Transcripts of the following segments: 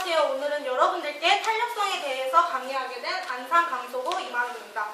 안녕하세요. 오늘은 여러분들께 탄력성에 대해서 강의하게 된 안산 강소고 이만우입니다.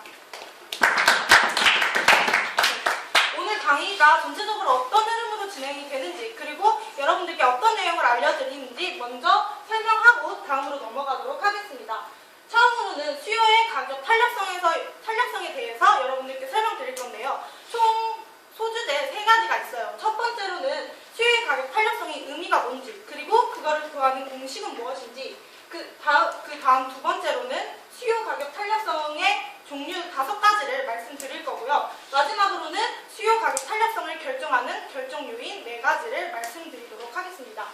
오늘 강의가 전체적으로 어떤 흐름으로 진행이 되는지 그리고 여러분들께 어떤 내용을 알려드리는지 먼저 설명하고 다음으로 넘어가도록 하겠습니다. 처음으로는 수요의 가격 탄력성에서 탄력성에 대해서 여러분들께 설명드릴 건데요. 총 소주제 세 가지가 있어요. 첫 번째로는 수요의 가격 탄력성의 의미가 뭔지 그리고 그거를 구하는 공식은 무엇인지 그 다음 그 다음 두 번째로는 수요 가격 탄력성의 종류 다섯 가지를 말씀드릴 거고요. 마지막으로는 수요 가격 탄력성을 결정하는 결정 요인 네 가지를 말씀드리도록 하겠습니다.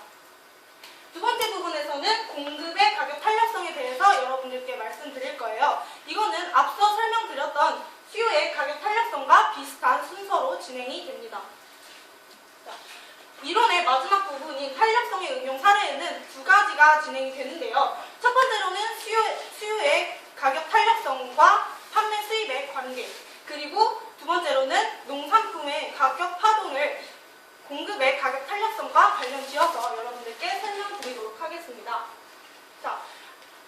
두 번째 부분에서는 공급의 가격 탄력성에 대해서 여러분들께 말씀드릴 거예요. 이거는 앞서 설명드렸던 수요의 가격 탄력성과 비슷한 순서로 진행이 됩니다. 자, 이론의 마지막 부분인 탄력성의 응용 사례에는 두 가지가 진행이 되는데요. 첫 번째로는 수요, 수요의 가격 탄력성과 판매 수입의 관계, 그리고 두 번째로는 농산품의 가격 파동을 공급의 가격 탄력성과 관련 지어서 여러분들께 설명드리도록 하겠습니다. 자,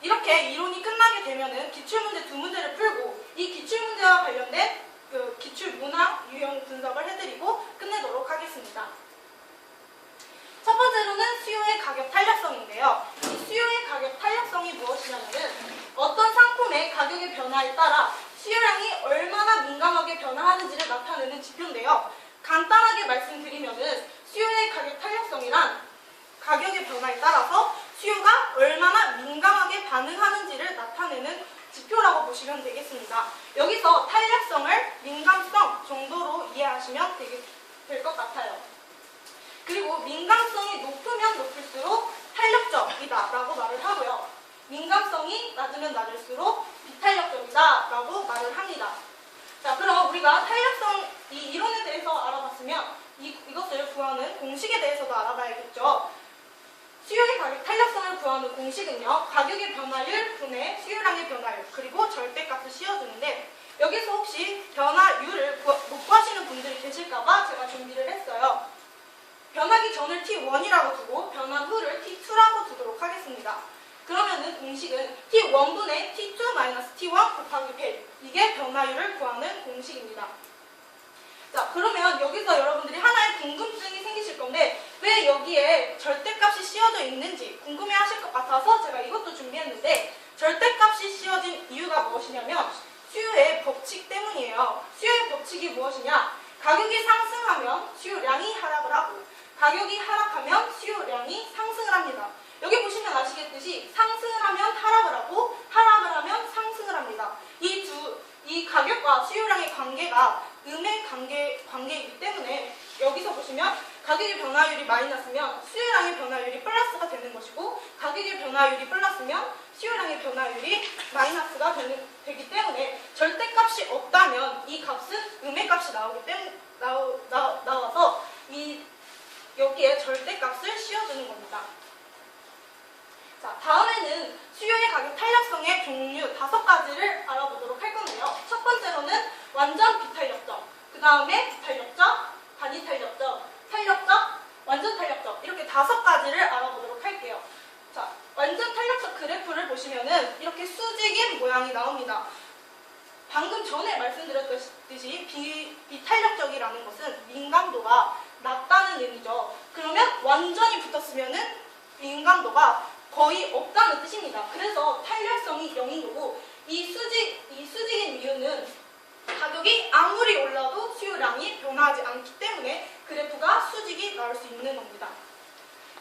이렇게 이론이 끝나게 되면은 기출문제 두 문제를 풀고 이 기출문제와 관련된 그 기출 문항 유형 분석을 해드리고 끝내도록 하겠습니다. 첫 번째로는 수요의 가격 탄력성인데요. 이 수요의 가격 탄력성이 무엇이냐면은 어떤 상품의 가격의 변화에 따라 수요량이 얼마나 민감하게 변화하는지를 나타내는 지표인데요. 간단하게 말씀드리면은 수요의 가격 탄력성이란 가격의 변화에 따라서 수요가 얼마나 민감하게 반응하는지를 나타내는 지표라고 보시면 되겠습니다. 여기서 탄력성을 민감성 정도로 이해하시면 될 것 같아요. 그리고 민감성이 높으면 높을수록 탄력적이다 라고 말을 하고요. 민감성이 낮으면 낮을수록 비탄력적이다 라고 말을 합니다. 자, 그럼 우리가 탄력성 이 이론에 대해서 알아봤으면 이, 이것을 구하는 공식에 대해서도 알아봐야겠죠. 수요의 가격 탄력성을 구하는 공식은요. 가격의 변화율 분의 수요량의 변화율 그리고 절대값을 씌워주는데 여기서 혹시 변화율을 구- 못 구하시는 분들이 계실까봐 제가 준비를 했어요. 변하기 전을 T1이라고 두고 변한 후를 T2라고 두도록 하겠습니다. 그러면은 공식은 T1분의 T2 T1 곱하기 100 이게 변화율을 구하는 공식입니다. 자 그러면 여기서 여러분들이 하나의 궁금증이 생기실 건데 왜 여기에 절대값이 씌워져 있는지 궁금해하실 것 같아서 제가 이것도 준비했는데 절대값이 씌워진 이유가 무엇이냐면 수요의 법칙 때문이에요. 수요의 법칙이 무엇이냐? 가격이 상승하면 수요량이 하락을 하고 가격이 하락하면 수요량이 상승을 합니다. 아시겠듯이 상승을 하면 하락을 하고 하락을 하면 상승을 합니다. 이 두, 이 가격과 수요량의 관계가 음의 관계, 관계이기 때문에 여기서 보시면 가격의 변화율이 마이너스면 수요량의 변화율이 플러스가 되는 것이고 가격의 변화율이 플러스면 수요량의 변화율이 마이너스가 되는, 되기 때문에 절대값이 없다면 이 값은 음의 값이 나오기 때문 나오, 나, 나와서 이 여기에 절대값을 씌워주는 겁니다. 자, 다음에는 수요의 가격 탄력성의 종류 다섯 가지를 알아보도록 할 건데요. 첫 번째로는 완전 비탄력적, 그 다음에 비탄력적, 단위 탄력적, 탄력적, 완전 탄력적 이렇게 다섯 가지를 알아보도록 할게요. 자, 완전 탄력적 그래프를 보시면은 이렇게 수직인 모양이 나옵니다. 방금 전에 말씀드렸듯이 비, 비탄력적이라는 것은 민감도가 낮다는 의미죠. 그러면 완전히 붙었으면은 민감도가 거의 없다는 뜻입니다. 그래서 탄력성이 0인 거고 이 수직 이 수직인 이유는 가격이 아무리 올라도 수요량이 변화하지 않기 때문에 그래프가 수직이 나올 수 있는 겁니다.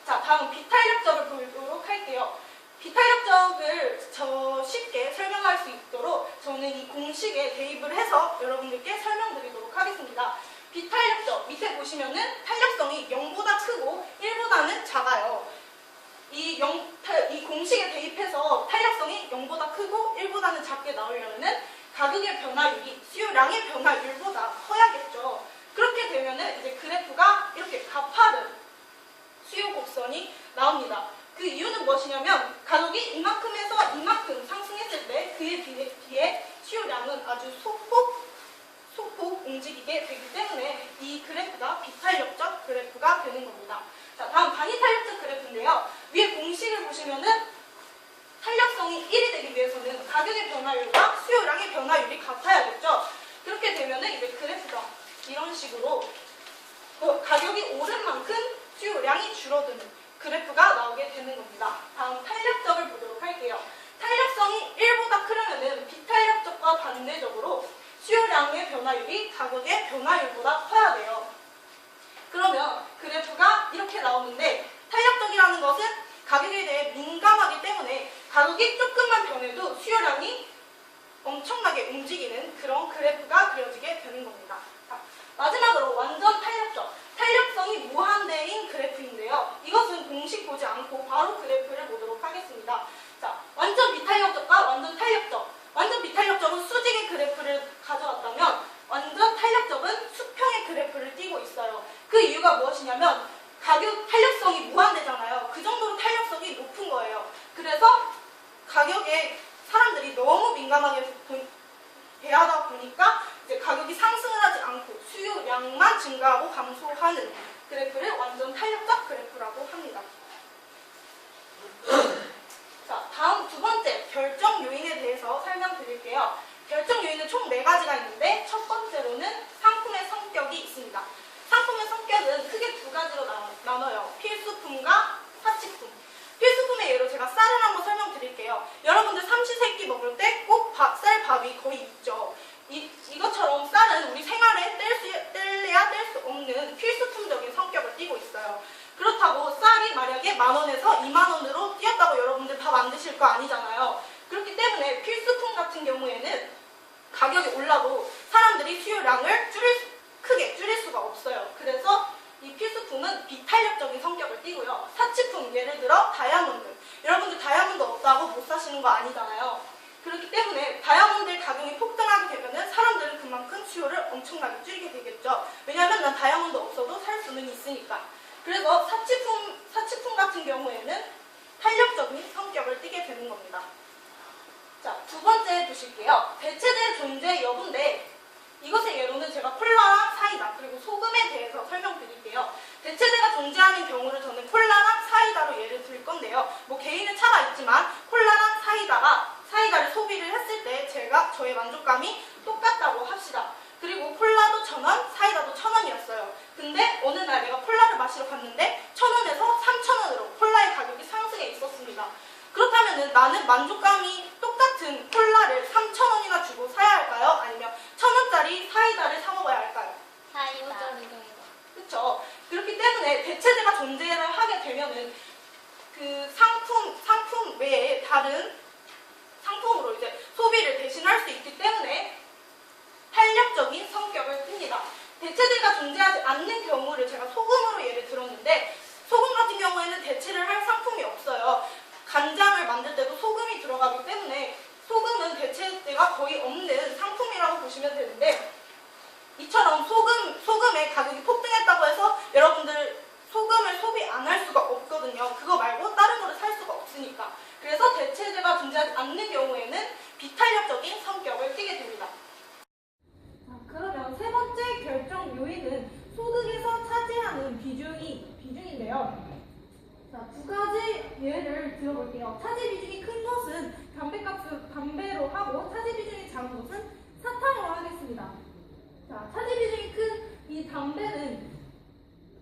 자, 다음 비탄력적을 보도록 할게요. 비탄력적을 저 쉽게 설명할 수 있도록 저는 이 공식에 대입을 해서 여러분들께 설명드리도록 하겠습니다. 비탄력적 밑에 보시면은 탄력성이 0보다 크고 1보다는 작아요. 이, 0, 탈- 이 공식에 대입해서 탄력성이 0보다 크고 1보다는 작게 나오려면은 가격의 변화율이 수요량의 변화율보다 커야겠죠. 그렇게 되면은 이제 그래프가 이렇게 가파른 수요 곡선이 나옵니다. 그 이유는 무엇이냐면 가격이 이만큼에서 이만큼 상승했을 때 그에 비해, 비해 수요량은 아주 소폭 소폭 움직이게 되기 때문에 이 그래프가 비탄력적 그래프가 되는 겁니다. 자, 다음 반이탄력적 그래프인데요. 위에 공식을 보시면은 탄력성이 1이 되기 위해서는 가격의 변화율과 수요량의 변화율이 같아야겠죠. 그렇게 되면은 이제 그래프가 이런 식으로 어, 가격이 오른 만큼 수요량이 줄어드는 그래프가 나오게 되는 겁니다. 다음 탄력적을 보도록 할게요. 탄력성이 1보다 크려면은 비탄력적과 반대적으로 수요량의 변화율이 가격의 변화율보다 커야 돼요. 그러면 그래프가 이렇게 나오는데 탄력적이라는 것은 가격에 대해 민감하기 때문에 가격이 조금만 변해도 수요량이 엄청나게 움직이는 그런 그래프가 그려지게 되는 겁니다. 자, 마지막으로 완전 탄력적. 탄력성이 무한대인 그래프인데요. 이것은 공식 보지 않고 바로 그래프를 보도록 하겠습니다. 자, 완전 비탄력적과 완전 탄력적. 완전 비탄력적은 수직의 그래프를 가져왔다면 완전 탄력적은 수평의 그래프를 띄고 있어요. 그 이유가 무엇이냐면 가격 탄력성이 무한대잖아요. 그 정도로 탄력성이 높은 거예요. 그래서 가격에 사람들이 너무 민감하게 보- 대하다 보니까 이제 가격이 상승을 하지 않고 수요량만 증가하고 감소하는 그래프를 완전 탄력적 그래프라고 합니다. 자, 다음 두 번째 결정 요인에 대해서 설명드릴게요. 결정 요인은 총 네 가지가 있는데 첫 번째로는 상품의 성격이 있습니다. 상품의 성격은 크게 두 가지로 나, 나눠요. 필수품과 사치품. 필수품의 예로 제가 쌀을 한번 설명드릴게요. 여러분들 삼시세끼 먹을 때 꼭 쌀밥이 거의 있죠. 이, 이것처럼 쌀은 우리 생활에 뗄 수, 뗄래야 뗄 수 없는 필수품적인 성격을 띠고 있어요. 그렇다고 쌀이 만약에 만 원에서 2만 원으로 뛰었다고 여러분들 밥 안 드실 거 아니잖아요. 그렇기 때문에 필수품 같은 경우에는 가격이 올라도 사람들이 수요량을 줄일 수- 크게 줄일 수가 없어요. 그래서 이 필수품은 비탄력적인 성격을 띠고요. 사치품 예를 들어 다이아몬드. 여러분들 다이아몬드 없다고 못 사시는 거 아니잖아요. 그렇기 때문에 다이아몬드 가격이 폭등하게 되면은 사람들은 그만큼 수요를 엄청나게 줄이게 되겠죠. 왜냐하면 난 다이아몬드 없어도 살 수는 있으니까. 그래서 사치품 사치품 같은 경우에는 탄력적인 성격을 띠게 되는 겁니다. 자, 두 번째 보실게요. 대체된 존재 여부인데 이것의 예로는 제가 콜라랑 사이다 그리고 소금에 대해서 설명드릴게요. 대체제가 존재하는 경우를 저는 콜라랑 사이다로 예를 들 건데요. 뭐 개인의 차가 있지만 콜라랑 사이다가 사이다를 소비를 했을 때 제가 저의 만족감이 똑같다고 합시다. 그리고 콜라도 천 원, 사이다도 천 원이었어요. 근데 어느 날 내가 콜라를 마시러 갔는데 천 원에서 삼천 원으로 콜라의 가격이 상승해 있었습니다. 그렇다면 나는 만족감이 똑같은 콜라를 3,000원이나 주고 사야 할까요? 아니면 1,000원짜리 사이다를 사 먹어야 할까요? 사이다. 그렇죠. 그렇기 때문에 대체제가 존재를 하게 되면은 그 상품 상품 외에 다른 상품으로 이제 소비를 대신할 수 있기 때문에 탄력적인 성격을 띱니다. 대체제가 존재하지 않는 경우를 제가 소금으로 예를 들었는데 소금 같은 경우에는 대체를 할 상품이 없어요. 간장을 만들 때도 소금이 들어가기 때문에 소금은 대체제가 거의 없는 상품이라고 보시면 되는데 이처럼 소금 소금의 가격이 폭등했다고 해서 여러분들 소금을 소비 안 할 수가 없거든요. 그거 말고 다른 거를 살 수가 없으니까. 그래서 대체제가 존재하지 않는 경우에는 비탄력적인 성격을 띠게 됩니다. 자, 그러면 세 번째 결정 요인은 소득에서 차지하는 비중이 비중인데요. 자, 두 가지 예를 들어볼게요. 차지 비중이 큰 것은 담배값을 담배로 하고 차지 비중이 작은 것은 사탕으로 하겠습니다. 자, 차지 비중이 큰 이 담배는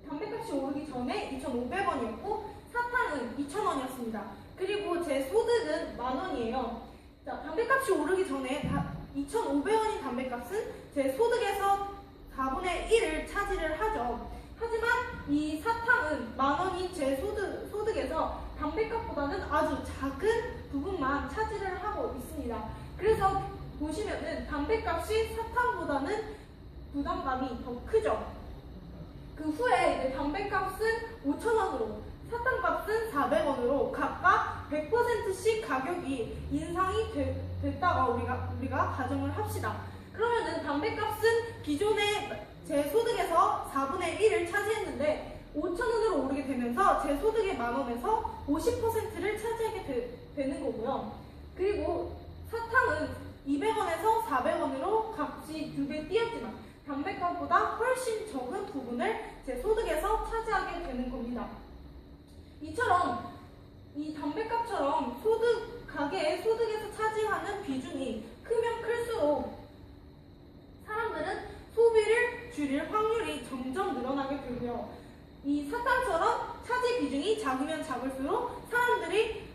담배값이 오르기 전에 2,500원이었고 사탕은 2,000원이었습니다. 그리고 제 소득은 만 원이에요. 자, 담배값이 오르기 전에 2,500원인 담배값은 제 소득에서 4분의 1을 차지를 하죠. 하지만 이 사탕은 만 원인 제 소득, 소득에서 담배값보다는 아주 작은 부분만 차지를 하고 있습니다. 그래서 보시면은 담배값이 사탕보다는 부담감이 더 크죠. 그 후에 담배값은 5,000원으로, 사탕값은 400원으로 각각 100%씩 가격이 인상이 되- 됐다가 우리가 우리가 가정을 합시다. 그러면은 담배값은 기존의 제 소득에서 4분의 1을 차지했는데 5,000원으로 오르게 되면서 제 소득의 만 원에서 50%를 차지하게 되, 는 거고요. 그리고 사탕은 200원에서 400원으로 값이 두 배 뛰었지만 담배값보다 훨씬 적은 부분을 제 소득에서 차지하게 되는 겁니다. 이처럼 이 담배값처럼 소득 가계의 소득에서 차지하는 비중이 크면 클수록 사람들은 소비를 줄일 확률이 점점 늘어나게 되고요. 이 사탕처럼 차지 비중이 작으면 작을수록 사람들이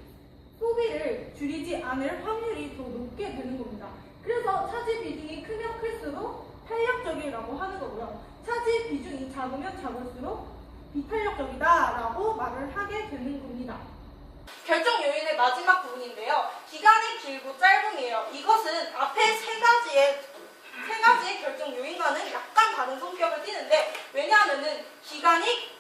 소비를 줄이지 않을 확률이 더 높게 되는 겁니다. 그래서 차지 비중이 크면 클수록 탄력적이라고 하는 거고요. 차지 비중이 작으면 작을수록 비탄력적이다라고 말을 하게 되는 겁니다. 결정 요인의 마지막 부분인데요. 기간이 길고 짧음이에요. 이것은 앞에 세 가지의 세 가지의 결정 요인과는 약간 다른 성격을 띠는데 왜냐하면은 기간이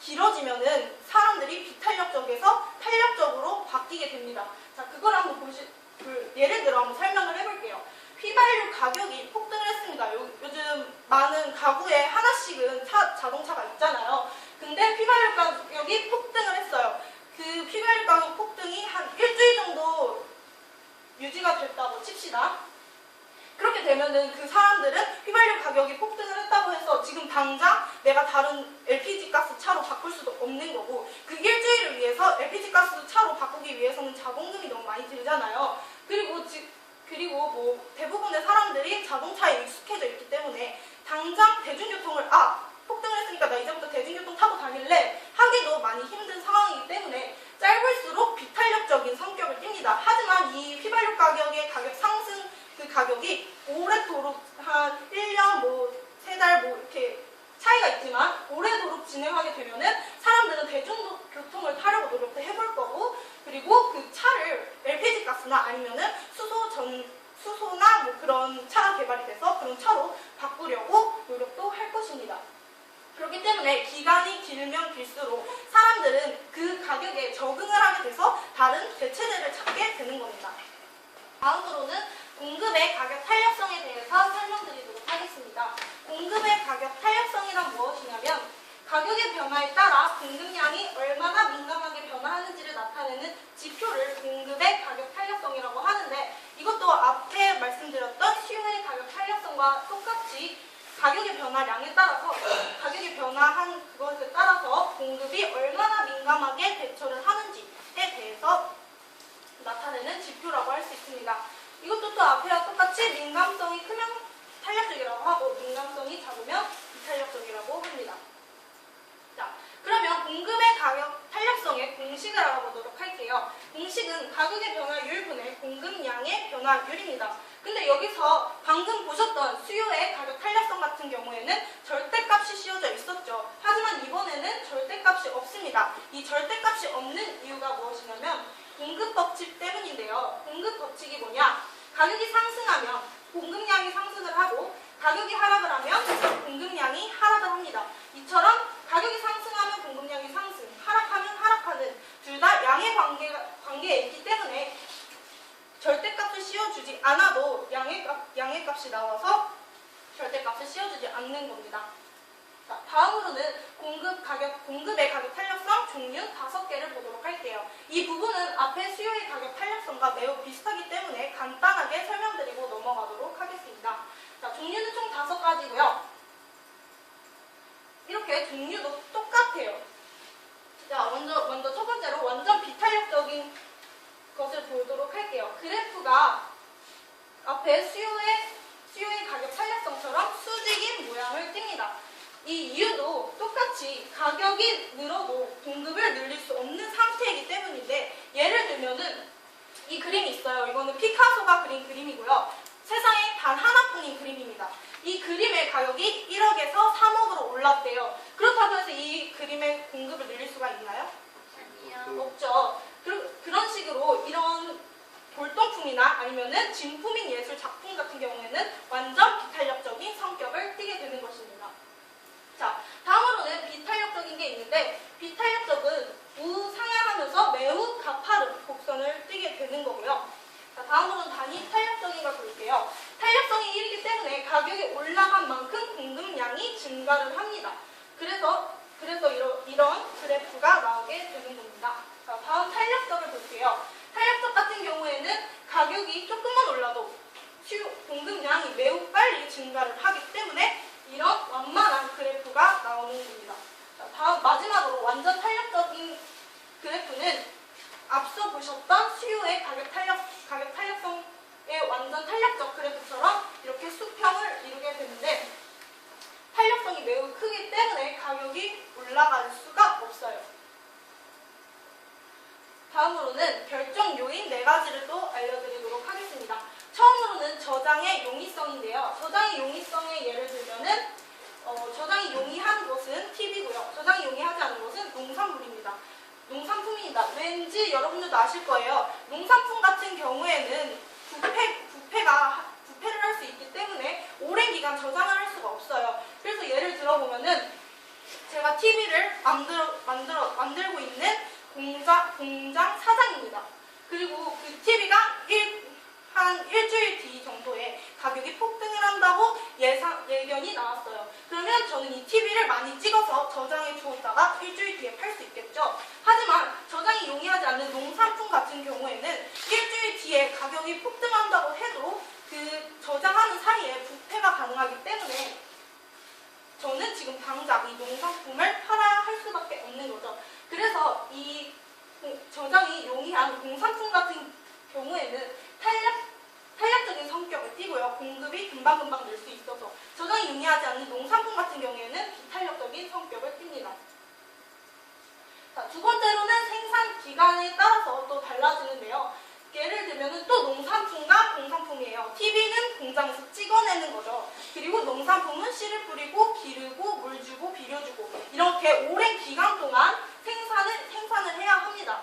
길어지면은 사람들이 비탄력적에서 탄력적으로 바뀌게 됩니다. 자, 그걸 한번 보시, 그 예를 들어 한번 설명을 해볼게요. 휘발유 가격이 폭등을 했습니다. 요, 즘 많은 가구에 하나씩은 차- 자동차가 있잖아요. 근데 휘발유 가격이 폭등을 했어요. 그 휘발유 가격 폭등이 한 일주일 정도 유지가 됐다고 칩시다. 그렇게 되면은 그 사람들은 휘발유 가격이 폭등을 했다고 해서 지금 당장 내가 다른 LPG 가스 차로 바꿀 수도 없는 거고 그 일주일을 위해서 LPG 가스 차로 바꾸기 위해서는 자본금이 너무 많이 들잖아요. 그리고 지, 그리고 뭐 대부분의 사람들이 자동차에 익숙해져 있기 때문에 당장 대중교통을 아 했으니까 나 이제부터 대중교통 타고 다닐래 하기도 많이 힘든 상황이기 때문에 짧을수록 비탄력적인 성격을 띱니다. 하지만 이 휘발유 가격의 가격 상승 그 가격이 오래도록 한 1년 뭐세달뭐 이렇게 차이가 있지만 오래도록 진행하게 되면은 사람들은 대중교통을 타려고 노력도 해볼 거고 그리고 그 차를 LPG 가스나 아니면은 수소 전 수소나 뭐 그런 차가 개발이 돼서 그런 차로 바꾸려고 노력도 할 것입니다. 그렇기 때문에 기간이 길면 길수록 사람들은 그 가격에 적응을 하게 돼서 다른 대체제를 찾게 되는 겁니다. 다음으로는 공급의 가격 탄력성에 대해서 설명드리도록 하겠습니다. 공급의 가격 탄력성이란 무엇이냐면 가격의 변화에 따라 공급량이 얼마나 민감하게 변화하는지를 나타내는 지표를 공급의 가격 탄력성이라고 하는데 이것도 앞에 말씀드렸던 수요의 가격 탄력성과 똑같이 가격의 변화량에 따라서 가격이 변화한 그것에 따라서 공급이 얼마나 민감하게 대처를 하는지에 대해서 나타내는 지표라고 할 수 있습니다. 이것도 또 앞에와 똑같이 민감성이 크면 탄력적이라고 하고 민감성이 작으면 비탄력적이라고 합니다. 자, 그러면 공급의 가격 탄력성의 공식을 알아보도록 할게요. 공식은 가격의 변화율 분의 공급량의 변화율입니다. 근데 여기서 방금 보셨던 수요의 가격 탄력성 같은 경우에는 절대값이 씌워져 있었죠. 하지만 이번에는 절대값이 없습니다. 이 절대값이 없는 이유가 무엇이냐면 공급 법칙 때문인데요. 공급 법칙이 뭐냐? 가격이 상승하면 공급량이 상승을 하고 가격이 하락을 하면 공급량이 하락을 합니다. 이처럼 가격이 상승하면 공급량이 상승, 하락하면 하락하는 둘 다 양의 관계, 관계에 있기 때문에 절대값을 씌워주지 않아도 양의, 값, 양의 값이 나와서 절대값을 씌워주지 않는 겁니다. 자, 다음으로는 공급 가격, 공급의 가격 탄력성 종류 다섯 개를 보도록 할게요. 이 부분은 앞에 수요의 가격 탄력성과 매우 비슷하기 때문에 간단하게 설명드리고 넘어가도록 하겠습니다. 자, 종류는 총 다섯 가지고요. 이렇게 종류도 똑같아요. 자, 먼저, 먼저 첫 번째로 완전 비탄력적인 보도록 할게요. 그래프가 앞에 수요의, 수요의 가격 탄력성처럼 수직인 모양을 띱니다. 이 이유도 똑같이 가격이 늘어도 공급을 늘릴 수 없는 상태이기 때문인데 예를 들면은 이 그림이 있어요. 이거는 피카소가 그린 그림이고요. 세상에 단 하나뿐인 그림입니다. 이 그림의 가격이 1억에서 3억으로 올랐대요. 그렇다고 해서 이 그림의 공급을 늘릴 수가 있나요? 없죠. 그, 그런 식으로 이런 골동품이나 아니면은 진품인 예술 작품 같은 경우에는 완전 비탄력적인 성격을 띠게 되는 것입니다. 자, 다음으로는 비탄력적인 게 있는데 비탄력적은 우상향하면서 매우 가파른 곡선을 띠게 되는 거고요. 자, 다음으로는 단위 탄력적인 걸 볼게요. 탄력성이 1이기 때문에 가격이 올라간 만큼 공급량이 증가를 합니다. 그래서 그래서 이런, 이런 그래프가 나오게 되는 겁니다. 자, 다음 탄력성을 볼게요. 탄력성 같은 경우에는 가격이 조금만 올라도 수요 공급량이 매우 빨리 증가를 하기 때문에 이런 완만한 그래프가 나오는 겁니다. 자, 다음 마지막으로 완전 탄력적인 그래프는 앞서 보셨던 수요의 때문에 가격 탄력, 가격 탄력성의 완전 탄력적 그래프처럼 이렇게 수평을 이루게 되는데 탄력성이 매우 크기 때문에 가격이 올라갈 수가 없어요. 다음으로는 결정 요인 네 가지를 또 알려드리도록 하겠습니다. 처음으로는 저장의 용이성인데요. 저장의 용이성의 예를 들면은 어, 저장이 용이한 것은 TV고요. 저장이 용이하지 않은 것은 농산물입니다. 농산품입니다. 왠지 여러분들도 아실 거예요. 농산품 같은 경우에는 부패, 부패가 부패를 할 수 있기 때문에 오랜 기간 저장을 할 수가 없어요. 그래서 예를 들어보면은 제가 TV를 만들어, 만들어, 만들고 있는 공장, 공장 사장입니다. 그리고 그 TV가 일, 한 일주일 뒤 정도에 가격이 폭등을 한다고 예상, 예견이 나왔어요. 그러면 저는 이 TV를 많이 찍어서 저장해 주었다가 일주일 뒤에 팔 수 있겠죠. 하지만 저장이 용이하지 않는 농산품 같은 경우에는 일주일 뒤에 가격이 폭등한다고 해도 그 저장하는 사이에 부패가 가능하기 때문에 저는 지금 당장 이 농산품을 팔아야 할 수밖에 없는 거죠. 그래서 이 공- 저장이 용이한 공산품 같은 경우에는 탄력, 탄력적인 성격을 띠고요. 공급이 금방금방 늘 수 있어서 저장이 용이하지 않는 농산품 같은 경우에는 비탄력적인 성격을 띱니다. 자, 두 번째로는 생산 기간에 따라서 또 달라지는데요. 예를 들면 또 농산품과 공산품이에요. TV는 공장에서 찍어내는 거죠. 그리고 농산품은 씨를 뿌리고 기르고 물 주고 비료 주고 이렇게 오랜 기간 동안 생산을 생산을 해야 합니다.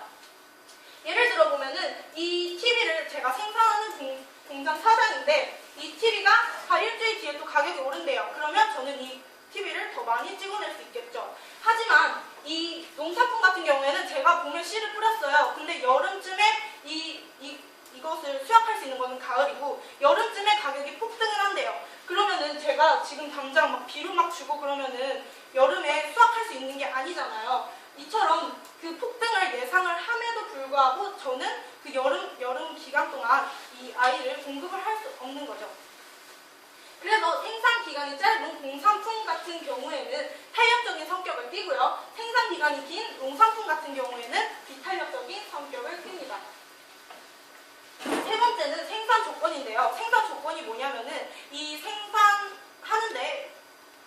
예를 들어 보면은 이 TV를 제가 생산하는 공, 공장 사장인데 이 TV가 한 일주일 뒤에 또 가격이 오른대요. 그러면 저는 이 TV를 더 많이 찍어낼 수 있겠죠. 하지만 이 농산품 같은 경우에는 제가 봄에 씨를 뿌렸어요. 근데 여름쯤에 이, 이, 이것을 수확할 수 있는 것은 가을이고 여름쯤에 가격이 폭등을 한대요. 그러면은 제가 지금 당장 막 비료 막 주고 그러면은 여름에 수확할 수 있는 게 아니잖아요. 이처럼 그 폭등을 예상을 함에도 불구하고 저는 그 여름 여름 기간 동안 이 아이를 공급을 할 수 없는 거죠. 그래서 생산 기간이 짧은 공산품 같은 경우에는 탄력적인 성격을 띠고요. 생산 기간이 긴 농산품 같은 경우에는 비탄력적인 성격을 띱니다. 세 번째는 생산 조건인데요. 생산 조건이 뭐냐면은 이 생산하는데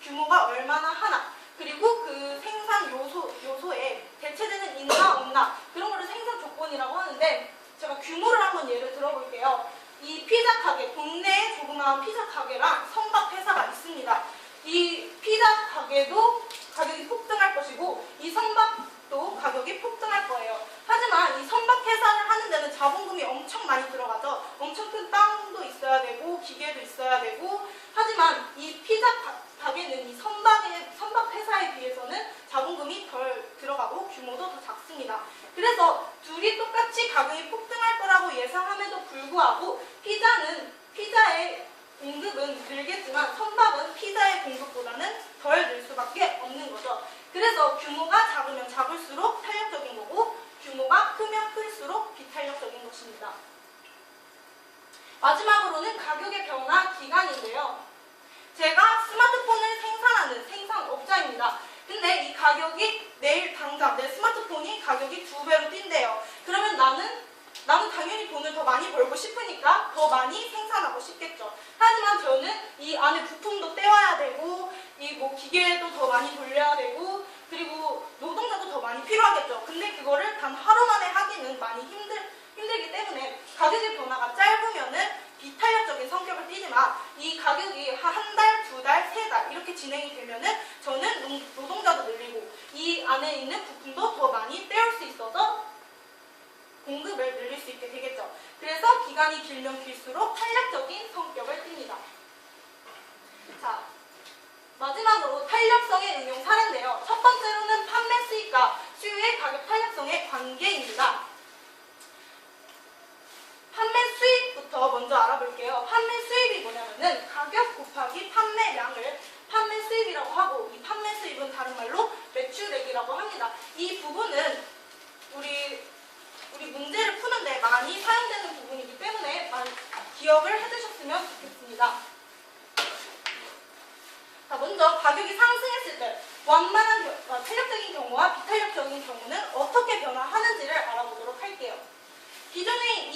규모가 얼마나 하나 그리고 그 생산 요소 요소에 대체되는 있나 없나 그런 거를 생산 조건이라고 하는데 제가 규모를 한번 예를 들어볼게요. 이 피자 가게 동네에 조그마한 피자 가게랑 선박 회사가 있습니다. 이 피자 가게도 가격이 폭등할 것이고 이 선박도 가격이 폭등할 거예요. 하지만 이 선박 회사를 하는 데는 자본금이 엄청 많이 들어가죠. 엄청 큰 땅도 있어야 되고 기계도 있어야 되고 하지만 이 피자 가, 가게는 이 선박의 선박 회사에 비해서는 자본금이 덜 들어가고 규모도 더 작습니다. 그래서 둘이 똑같이 가격이 폭등할 거라고 예상함에도 불구하고 피자는 피자의 공급은 늘겠지만 선박은 피자의 공급보다는 덜 늘 수밖에 없는 거죠. 그래서 규모가 작으면 작을수록 탄력적인 거고 규모가 크면 클수록 비탄력적인 것입니다. 마지막으로는 가격의 변화 기간인데요. 제가 스마트폰을 생산하는 생산업자입니다. 근데 이 가격이 내일 당장 내 스마트폰이 가격이 두 배로 뛴대요. 그러면 나는 나는 당연히 돈을 더 많이 벌고 싶으니까 더 많이 생산하고 싶겠죠. 하지만 저는 이 안에 부품도 떼와야 되고 이 뭐 기계도 더 많이 돌려야 되고 그리고 노동자도 더 많이 필요하겠죠. 근데 그거를 단 하루 만에 하기는 많이 힘들 힘들기 때문에 가격의 변화가 짧으면은 비탄력적인 성격을 띠지만 이 가격이 한 달, 두 달, 세 달 이렇게 진행이 되면은 저는 노- 노동자도 늘리고 이 안에 있는 부품도 더 많이 떼올 수 있어서 공급을 늘릴 수 있게 되겠죠. 그래서 기간이 길면 길수록 탄력적인 성격을 띱니다. 자, 마지막으로 탄력성의 응용 사례인데요. 첫 번째로는 판매 수익과 수요의 가격 탄력성의 관계입니다. 판매 수익부터 먼저 알아볼게요. 판매 수입이 뭐냐면은 가격 곱하기 판매량을 판매 수입이라고 하고 이 판매 수입은 다른 말로 매출액이라고 합니다. 이 부분은 우리 우리 문제를 푸는데 많이 사용되는 부분이기 때문에 많이 기억을 해두셨으면 좋겠습니다. 자, 먼저 가격이 상승했을 때 완만한 겨- 어, 탄력적인 경우와 비탄력적인 경우는 어떻게 변화하는지를 알아보도록 할게요. 기존에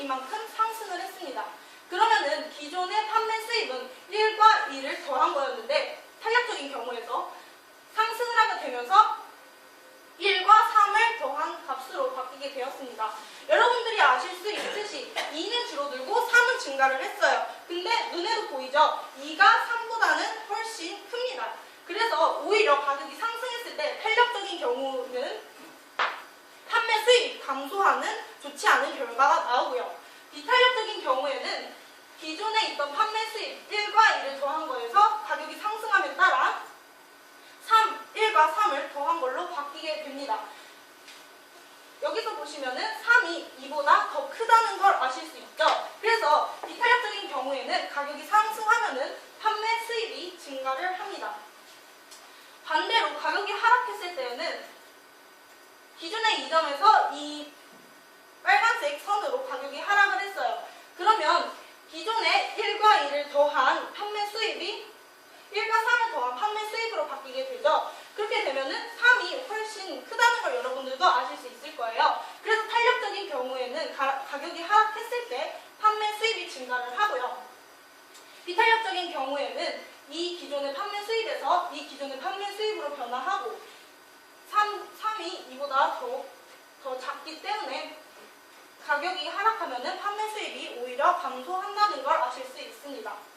이만큼 상승을 했습니다. 그러면은 기존의 판매 수입은 1과 2를 더한 거였는데 탄력적인 경우에서 상승을 하게 되면서 1과 3을 더한 값으로 바뀌게 되었습니다. 여러분들이 아실 수 있듯이 2는 줄어들고 3은 증가를 했어요. 근데 눈에도 보이죠? 2가 3보다는 훨씬 큽니다. 그래서 오히려 가격이 상승했을 때 탄력적인 경우는 판매 수입 감소하는 좋지 않은 결과가 나오고요. 비탄력적인 경우에는 기존에 있던 판매 수입 1과 2를 더한 거에서 가격이 상승함에 따라 3, 1과 3을 더한 걸로 바뀌게 됩니다. 여기서 보시면은 3이 2보다 더 크다는 걸 아실 수 있죠. 그래서 비탄력적인 경우에는 가격이 상승하면은 판매 수입이 증가를 합니다. 반대로 가격이 하락했을 때에는 기존의 이점에서 이 빨간색 선으로 가격이 하락을 했어요. 그러면 기존에 1과 2를 더한 판매 수입이 1과 3을 더한 판매 수입으로 바뀌게 되죠. 그렇게 되면은 3이 훨씬 크다는 걸 여러분들도 아실 수 있을 거예요. 그래서 탄력적인 경우에는 가, 가격이 하락했을 때 판매 수입이 증가를 하고요. 비탄력적인 경우에는 이 기존의 판매 수입에서 이 기존의 판매 수입으로 변화하고 3, 3이 이보다 더, 더 작기 때문에 가격이 하락하면은 판매 수입이 오히려 감소한다는 걸 아실 수 있습니다.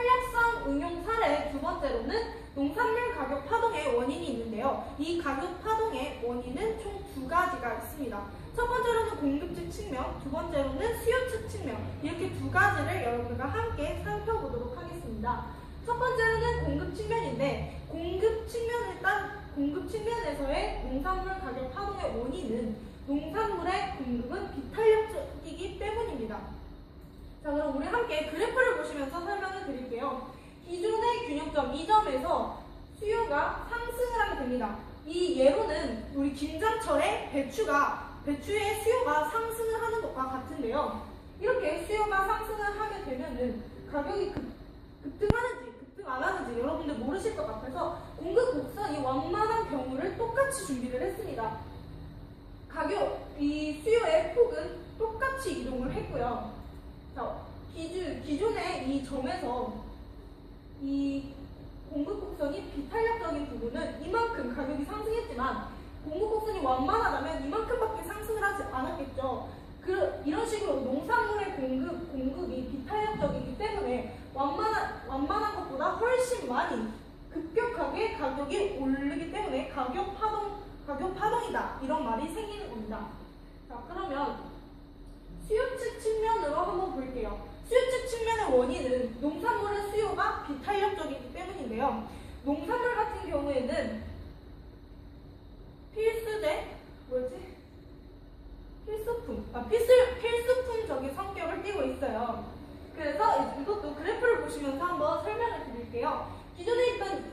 자, 탄력성 응용 사례 두 번째로는 농산물 가격 파동의 원인이 있는데요. 이 가격 파동의 원인은 총 두 가지가 있습니다. 첫 번째로는 공급측 측면, 두 번째로는 수요측 측면. 이렇게 두 가지를 여러분과 함께 살펴보도록 하겠습니다. 첫 번째로는 공급 측면인데 공급 측면을 따 공급 측면에서의 농산물 가격 파동의 원인은 농산물의 공급은 비탄력적이기 때문입니다. 자, 그럼 우리 함께 그래프를 보시면서 설명을 0.2점에서 수요가 상승을 하게 됩니다. 이 예로는 우리 김장철의 배추가 배추의 수요가 상승을 하는 것과 같은데요. 이렇게 수요가 상승을 하게 되면은 가격이 급, 급등하는지 급등 안 하는지 여러분들 모르실 것 같아서 공급 곡선이 완만한 경우를 똑같이 준비를 했습니다. 가격, 이 수요의 폭은 똑같이 이동을 했고요. 자, 기준, 기존의 이 점에서 이 오르기 때문에 가격 파동 가격 파동이다 이런 말이 생기는 겁니다. 자 그러면 수요측 측면으로 한번 볼게요. 수요측 측면의 원인은 농산물의 수요가 비탄력적이기 때문인데요. 농산물 같은 경우에는 필수제 뭐지? 필수품 아 필수 필수품적인 성격을 띠고 있어요. 그래서 이것도 그래프를 보시면서 한번 설명을 드릴게요. 기존에 있던